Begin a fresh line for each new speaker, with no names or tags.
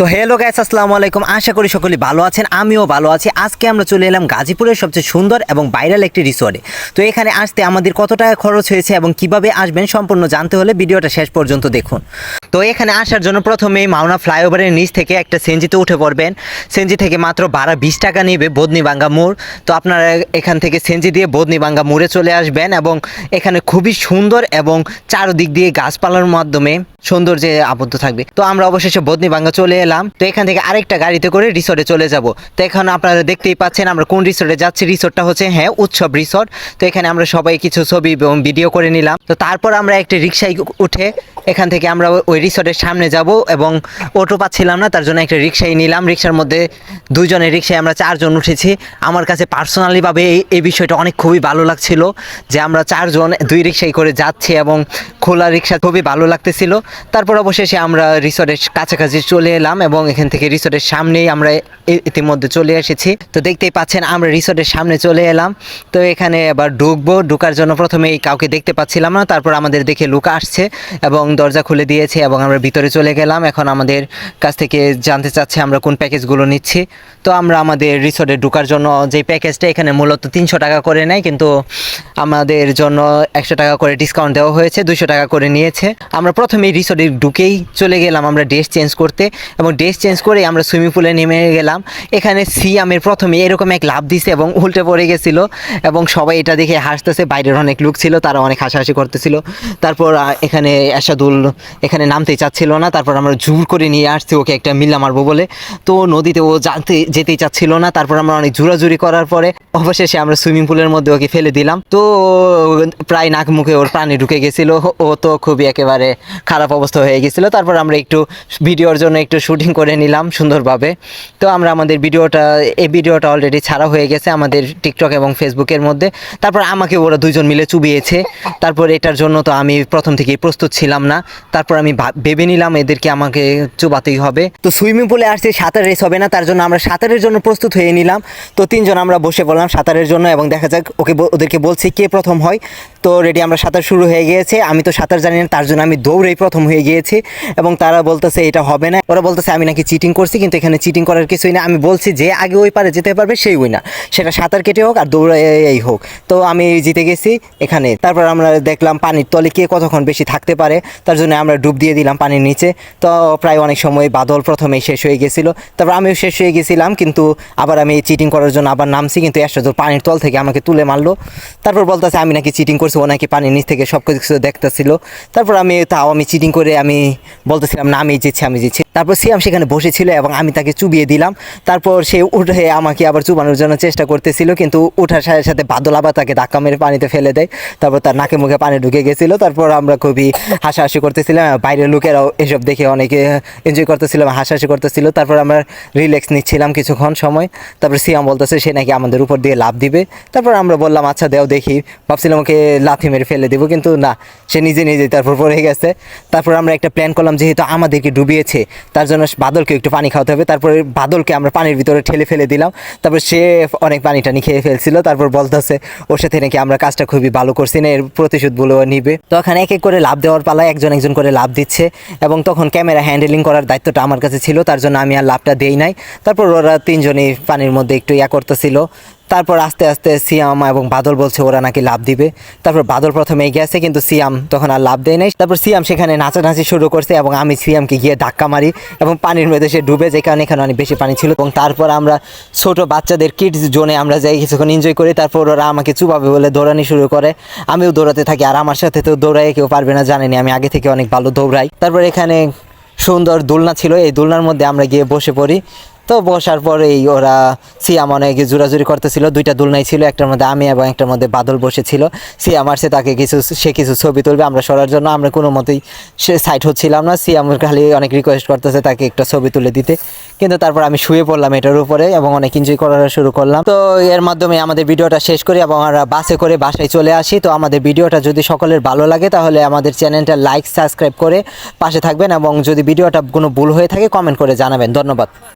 তো hello guys আসসালামু আলাইকুম। আশা করি সকলে ভালো আছেন, আমিও ভালো আছি। আজকে আমরা চলে এলাম গাজীপুরের সবচেয়ে সুন্দর এবং ভাইরাল একটি রিসোর্টে তো এখানে আসতে আমাদের কত টাকা খরচ হয়েছে এবং কীভাবে আসবেন সম্পূর্ণ জানতে হলে ভিডিওটা শেষ পর্যন্ত দেখুন। তো এখানে আসার জন্য প্রথমেই মাওনা ফ্লাইওভারের নিচ থেকে একটা সেনজিতে উঠে পড়বেন। সেনজি থেকে মাত্র ভাড়া বিশ টাকা নেবে বদনিবাঙ্গা মোড়। তো আপনারা এখান থেকে সেনজি দিয়ে বদনিবাঙ্গা মোড়ে চলে আসবেন এবং এখানে খুবই সুন্দর এবং চারদিক দিয়ে গাছপালার মাধ্যমে সৌন্দর্যে আবদ্ধ থাকবে। তো আমরা অবশেষে বদনিবাঙ্গা চলে এলাম। তো এখান থেকে আরেকটা গাড়িতে করে রিসোর্টে চলে যাব। তো এখন আপনারা দেখতেই পাচ্ছেন আমরা কোন রিসোর্টে যাচ্ছি। রিসোর্টটা হচ্ছে হ্যাঁ উৎসব রিসোর্ট তো এখানে আমরা সবাই কিছু ছবি এবং ভিডিও করে নিলাম। তো তারপর আমরা একটা রিক্সায় উঠে এখান থেকে আমরা ওই রিসোর্টের সামনে যাব এবং অটো পাচ্ছিলাম না, তার জন্য একটা রিক্সাই নিলাম। রিক্সার মধ্যে দুইজনের রিক্সায় আমরা চারজন উঠেছি। আমার কাছে পার্সোনালিভাবে এই বিষয়টা অনেক খুবই ভালো লাগছিল যে আমরা চারজন দুই রিক্সায় করে যাচ্ছি এবং খোলা রিক্সা খুবই ভালো লাগতেছিল। তারপর অবশেষে আমরা রিসোর্টের কাছাকাছি চলে এলাম এবং এখান থেকে রিসোর্টের সামনেই আমরা ইতিমধ্যে চলে এসেছি। তো দেখতেই পাচ্ছেন, আমরা রিসোর্টের সামনে চলে এলাম। তো এখানে এবার ঢুকবো। ঢুকার জন্য প্রথমেই কাউকে দেখতে পাচ্ছিলাম না। তারপর আমাদের দেখে লুক আসছে এবং দরজা খুলে দিয়েছে এবং আমরা ভিতরে চলে গেলাম। এখন আমাদের কাছ থেকে জানতে চাচ্ছে আমরা কোন প্যাকেজগুলো নিচ্ছি। তো আমরা আমাদের রিসোর্টে ঢুকার জন্য যে প্যাকেজটা এখানে মূলত তিনশো টাকা করে নেয়। কিন্তু আমাদের জন্য একশো টাকা করে ডিসকাউন্ট দেওয়া হয়েছে। দুশো টাকা করে নিয়েছে। আমরা প্রথমে রিসোর্টে ঢুকেই চলে গেলাম আমরা ড্রেস চেঞ্জ করতে এবং ড্রেস চেঞ্জ করে আমরা সুইমিং পুলে নেমে গেলাম। এখানে সিয়ামের প্রথমে এরকম এক লাভ দিছে এবং উল্টে পড়ে গেছিল এবং সবাই এটা দেখে হাসতেছে। বাইরের অনেক লোক ছিল, তারা অনেক হাসাহাসি করতেছিল। তারপর এখানে এসাদুল এখানে নামতে চাচ্ছিল না। তারপর আমরা জোর করে নিয়ে আসছি ওকে একটা মিল্লা মারবো বলে। তো নদীতে ও জানতে, যেতেই চাচ্ছিল না। তারপর আমরা অনেক জোরাজুরি করার পরে অবশেষে আমরা সুইমিং পুলের মধ্যে ওকে ফেলে দিলাম। তো, প্রায় নাক মুখে ওর প্রাণে ঢুকে গেছিল। ও তো খুবই একেবারে খারাপ অবস্থা হয়ে গেছিল। তারপর আমরা একটু ভিডিওর জন্য একটু শুটিং করে নিলাম সুন্দরভাবে। তো আমরা আমাদের ভিডিওটা, এই ভিডিওটা অলরেডি ছাড়া হয়ে গেছে আমাদের টিকটক এবং ফেসবুকের মধ্যে। তারপর আমাকে ওরা দুজন মিলে চুবিয়েছে। তারপর এটার জন্য তো আমি প্রথম থেকেই প্রস্তুত ছিলাম না। তারপর আমি ভেবে নিলাম এদেরকে আমাকে চুবাতেই হবে। তো সুইমিং পুলে আসছে, সাঁতার রেস হবে না, তার জন্য আমরা সাঁতারের জন্য প্রস্তুত হয়ে নিলাম। তো তিনজন আমরা বসে পড়লাম সাঁতারের জন্য এবং দেখা যাক ওকে ওদেরকে বলছি কে প্রথম হয়। তো রেডি আমরা সাঁতার শুরু হয়ে গিয়েছে। আমি তো সাঁতার জানি না, তার জন্য আমি দৌড়েই প্রথম হয়ে গিয়েছি এবং তারা বলতেছে, এটা হবে না। ওরা বলতেছে, আমি নাকি চিটিং করছি, কিন্তু এখানে চিটিং করার কিছুই না। আমি বলছি, যে আগে ওই পারে যেতে পারবে, সেই উইনার। সেটা সাঁতার কেটে হোক আর দৌড়াই হোক। তো আমি জিতে গেছি এখানে। তারপর আমরা দেখলাম পানির তলে কে কতক্ষণ বেশি থাকতে পারে, তার জন্য আমরা ডুব দিয়ে দিলাম পানির নিচে। তো প্রায় অনেক সময় বাদল প্রথমেই শেষ হয়ে গেছিল। তারপর আমিও শেষ হয়ে গেছিলাম, কিন্তু আবার আমি চিটিং করার জন্য আবার নামছি, কিন্তু এসে তো পানির তল থেকে আমাকে তুলে মারলো। তারপর বলতেছে, আমি নাকি চিটিং করছি, ও নাকি পানির নিচ থেকে সব কিছু দেখতেছিল তারপর আমি তাও আমি চিটিং করে আমি বলতেছিলাম না আমি যেছি আমি জিতছি। তারপর সিয়াম সেখানে বসেছিল এবং আমি তাকে চুবিয়ে দিলাম। তারপর সে উঠে আমাকে আবার চুবানোর জন্য চেষ্টা করতেছিল, কিন্তু ওঠার সাথে সাথে বাদল আবার তাকে ধাক্কা মেরে পানিতে ফেলে দেয়। তারপর তার নাকে মুখে পানি ঢুকে গেছিল। তারপর আমরা খুবই হাসাহাসি করতেছিলাম বাইরের লোকেরাও এসব দেখে অনেকে এনজয় করতেছিল হাসাহাসি করতেছিল। তারপর আমরা রিল্যাক্স নিচ্ছিলাম কিছুক্ষণ সময়। তারপর সিয়াম বলতেছে, সে নাকি আমাদের উপর দিয়ে লাভ দিবে। তারপর আমরা বললাম আচ্ছা দেও দেখি। ভাবছিলাম ওকে লাথি মেরে ফেলে দেবো, কিন্তু না, সে নিজে নিজে তারপর পড়ে গেছে। তারপর আমরা একটা প্ল্যান করলাম, যেহেতু আমাদেরকে ডুবিয়েছে তার জন্য বাদলকে একটু পানি খাওয়াতে হবে। তারপরে বাদলকে আমরা পানির ভিতরে ঠেলে ফেলে দিলাম। তারপর সে অনেক পানি টানি খেয়ে ফেলছিল। তারপর বলতেছে, ওর সাথে নাকি আমরা কাজটা খুবই ভালো করছি না, এর প্রতিশোধগুলো নিবে। তো ওখানে এক এক করে লাভ দেওয়ার পালা একজন একজন করে লাভ দিচ্ছে এবং তখন ক্যামেরা হ্যান্ডেলিং করার দায়িত্বটা আমার কাছে ছিল। তার জন্য আমি আর লাভটা দেই নাই। তারপর ওরা তিনজনই পানির মধ্যে একটু ইয়া করতেছিল। তারপর আস্তে আস্তে সিয়াম এবং বাদল বলছে ওরা নাকি লাভ দিবে। তারপর বাদল প্রথমে আসে, কিন্তু সিয়াম তখন আর লাভ দেয় নাই। তারপর সিয়াম সেখানে নাচানাচি শুরু করছে এবং আমি সিয়ামকে গিয়ে ধাক্কা মারি এবং পানির মধ্যে সে ডুবে যে কারণে এখানে অনেক বেশি পানি ছিল। এবং তারপর আমরা ছোট বাচ্চাদের কিডস জোনে আমরা যাই, কিছুক্ষণ এনজয় করি। তারপর ওরা আমাকে চুপাবে বলে দৌড়ানি শুরু করে। আমিও দৌড়াতে থাকি আর আমার সাথে তো দৌড়াই কেউ পারবে না, জানেনি। আমি আগে থেকে অনেক ভালো দৌড়াই। তারপর এখানে সুন্দর দোলনা ছিল। এই দোলনার মধ্যে আমরা গিয়ে বসে পড়ি। তো বসার পরেই ওরা সিয়াম অনেক জোরাজুরি করতেছিল। দুইটা দোলনাই ছিল, একটার মধ্যে আমি এবং একটার মধ্যে বাদল বসেছিল। সিয়াম আসছে তাকে কিছু, সে কিছু ছবি তুলবে আমরা সরার জন্য। আমরা কোনো মতেই সে সাইড হচ্ছিলাম না। সিয়াম খালি অনেক রিকোয়েস্ট করতেছে তাকে একটা ছবি তুলে দিতে। কিন্তু তারপর আমি শুয়ে পড়লাম এটার উপরে এবং অনেক এনজয় করা শুরু করলাম। তো এর মাধ্যমে আমাদের ভিডিওটা শেষ করি এবং আমরা বাসে করে বাসায় চলে আসি। তো আমাদের ভিডিওটা যদি সকলের ভালো লাগে তাহলে আমাদের চ্যানেলটা লাইক সাবস্ক্রাইব করে পাশে থাকবেন এবং যদি ভিডিওটা কোনো ভুল হয়ে থাকে কমেন্ট করে জানাবেন। ধন্যবাদ।